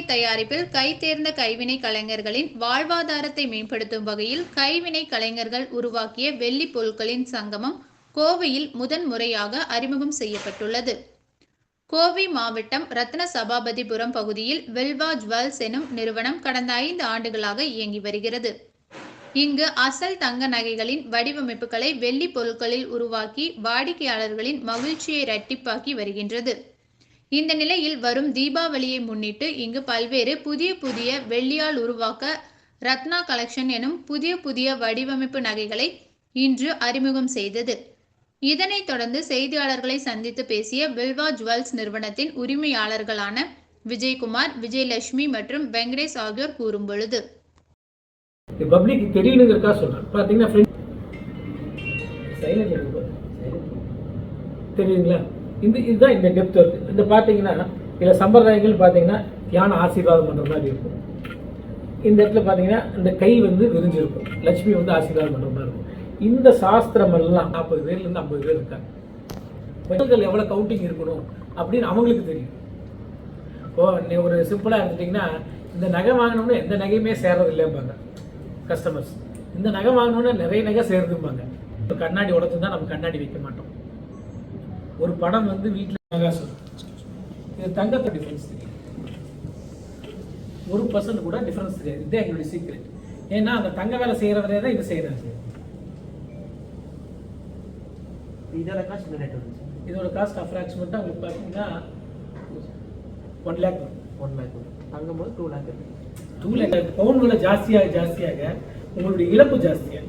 கைவினை தயாரிப்பில் கைதேர்ந்த கைவினை கலைஞர்களின் வாழ்வாதாரத்தை மேம்படுத்தும் வகையில் கைவினை கலைஞர்கள் உருவாக்கிய வெள்ளி பொருட்களின் சங்கமம் கோவையில் முதன் முறையாக அறிமுகம் செய்யப்பட்டுள்ளது. கோவை மாவட்டம் ரத்ன சபாபதிபுரம் பகுதியில் வெல்வா ஜுவல்ஸ் எனும் நிறுவனம் கடந்த ஐந்து ஆண்டுகளாக இயங்கி வருகிறது. இங்கு அசல் தங்க நகைகளின் வடிவமைப்புகளை வெள்ளி பொருட்களில் உருவாக்கி வாடிக்கையாளர்களின் மகிழ்ச்சியை இரட்டிப்பாக்கி வருகின்றது. இந்த நிலையில் வரும் தீபாவளியை முன்னிட்டு இங்கு பல்வேறு புதிய புதிய வெள்ளியால் உருவாக்க ரத்னா கலெக்ஷன் எனும் புதிய புதிய வடிவமைப்பு நகைகளை இன்று அறிமுகம் செய்தது. இதனைத் தொடர்ந்து செய்தியாளர்களை சந்தித்து பேசிய வில்வா ஜுவல்ஸ் நிறுவனத்தின் உரிமையாளர்களான விஜயகுமார் விஜயலட்சுமி மற்றும் வெங்கடேஷ் ஆகியோர் கூறும் பொழுது பப்ளிக் தெரியணுங்கிறக்கா பார்த்தீங்கன்னா. தெரியுதுங்களா? இந்த இதுதான் இந்த டெப்த் இருக்கு இந்த பார்த்தீங்கன்னா இதில் சம்பிரதாயங்கள் பார்த்தீங்கன்னா தியான ஆசீர்வாதம் பண்ணுற மாதிரி இருக்கும். இந்த இடத்துல பார்த்தீங்கன்னா இந்த கை வந்து விரிஞ்சிருக்கும். லட்சுமி வந்து ஆசீர்வாதம் பண்ணுற மாதிரி இருக்கும். இந்த சாஸ்திரம் எல்லாம் நாற்பது பேர்லேருந்து ஐம்பது பேர் இருக்காங்க. பெண்கள் எவ்வளோ கவுண்டிங் இருக்கணும் அப்படின்னு அவங்களுக்கு தெரியும். இப்போ நீ ஒரு சிம்பிளாக எடுத்துட்டிங்கன்னா இந்த நகை வாங்கினோம்னா எந்த நகையுமே சேர்றது இல்லைம்பாங்க கஸ்டமர்ஸ் இந்த நகை வாங்கினோம்னா நிறைய நகை சேருதும்பாங்க இப்போ கண்ணாடி உடச்சு தான் நம்ம கண்ணாடி வைக்க மாட்டோம். ஒரு படம் வந்து வீட்டில் சொல்லும் இது தங்கத்தை டிஃப்ரென்ஸ் தெரியும். ஒரு பர்சன்ட் கூட டிஃப்ரென்ஸ் தெரியாது. இதுதான் எங்களுடைய சீக்ரெட் ஏன்னா அந்த தங்க வேலை செய்கிறவரே தான் இது செய்கிறாங்க இதோட வந்துச்சு இதோட காஸ்ட் அப்ராக்சிமேட்டாக உங்களுக்கு பார்த்தீங்கன்னா ஒன் லேக் ஒன் லேக் தங்கும் போது டூ லேக் டூ லேக் பவுன் விலை ஜாஸ்தியாக ஜாஸ்தியாக உங்களுடைய இழப்பு ஜாஸ்தியாக.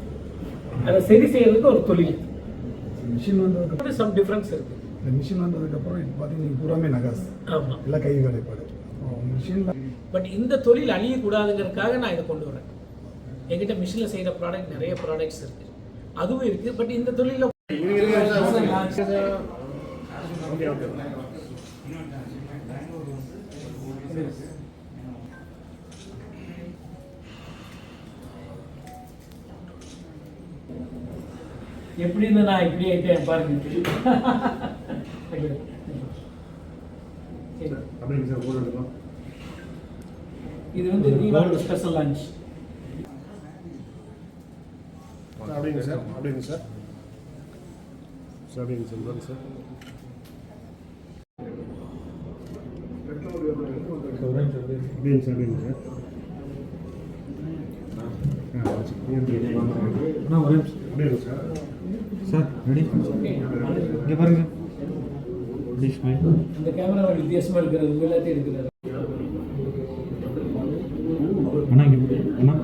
அதை சரி செய்யறதுக்கு ஒரு தொழில். மிஷின் வந்ததுக்கு சம் டிஃப்ரென்ஸ் இருக்கு. இந்த மிஷின் வந்ததுக்கப்புறம் இப்போ பார்த்தீங்கன்னா பூராமே நகாஸ் ஆமாம் எல்லாம் கை வேலைப்பாடு மிஷினில் பட் இந்த தொழில் அழியக்கூடாதுங்கிறதுக்காக நான் இதை கொண்டு வரேன். என்கிட்ட மிஷினில் செய்கிற ப்ராடக்ட் நிறைய ப்ராடக்ட்ஸ் இருக்கு. அதுவும் இருக்கு பட் இந்த தொழிலில் எப்படி இருந்து நான் இப்படி ஆயிட்டேன் பாருங்க இது வந்து தீபாவளி ஸ்பெஷல் லஞ்ச் அப்படிங்க சார் அப்படிங்க சார் சார் அப்படிங்க சார் சார் அப்படிங்க சார் அப்படிங்க சார் வச்சுக்கோங்க அப்படிங்க சார் சார் ரெடி இங்கே பாருங்க. இந்த கேமரா வித்தியாசமா இருக்கிறது எல்லாத்தையும் இருக்கிறது அண்ணா இங்கே அண்ணா.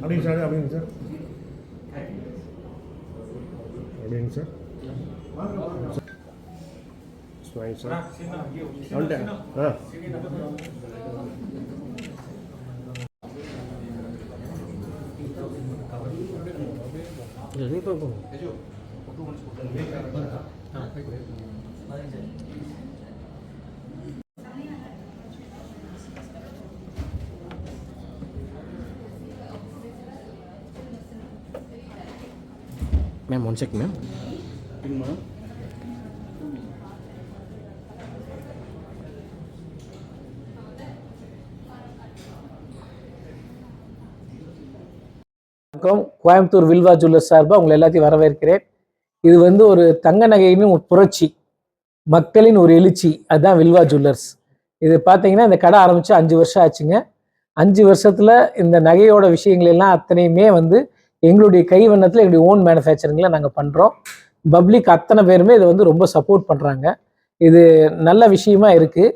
அப்படிங்க சார் அப்படிங்க சார். அப்படிங்க சார். சார் வந்துட்டேன் ஆ. 이제 생각하고. 면 원색 면? 100만 원? வணக்கம். கோயம்புத்தூர் வில்வா ஜுவல்லர்ஸ் சார்பாக உங்களை எல்லாத்தையும் வரவேற்கிறேன். இது வந்து ஒரு தங்க நகையின் ஒரு புரட்சி. மக்களின் ஒரு எழுச்சி. அதுதான் வில்வா ஜுவல்லர்ஸ். இது பார்த்தீங்கன்னா இந்த கடை ஆரம்பித்து அஞ்சு வருஷம் ஆச்சுங்க. அஞ்சு வருஷத்தில் இந்த நகையோட விஷயங்கள் எல்லாம் அத்தனையுமே வந்து எங்களுடைய கைவண்ணத்தில் எங்களுடைய ஓன் மேனுஃபேக்சரிங்கில் நாங்கள் பண்ணுறோம் பப்ளிக் அத்தனை பேருமே இதை வந்து ரொம்ப சப்போர்ட் பண்ணுறாங்க இது நல்ல விஷயமா இருக்குது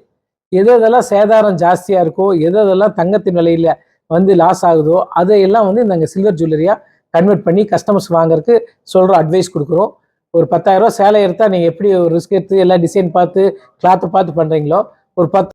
எது எதெல்லாம் சேதாரம் ஜாஸ்தியாக இருக்கோ எது எதெல்லாம் தங்கத்தின் விலையில் வந்து லாஸ் ஆகுதோ அதையெல்லாம் வந்து நாங்கள் சில்வர் ஜுவல்லரியாக கன்வெர்ட் பண்ணி கஸ்டமர்ஸ் வாங்குறதுக்கு சொல்கிற அட்வைஸ் கொடுக்குறோம். ஒரு பத்தாயிரரூவா சேலை எடுத்தால் நீங்கள் எப்படி ஒரு ரிஸ்க் எடுத்து எல்லாம் டிசைன் பார்த்து கிளாத்தை பார்த்து பண்ணுறீங்களோ ஒரு பத்து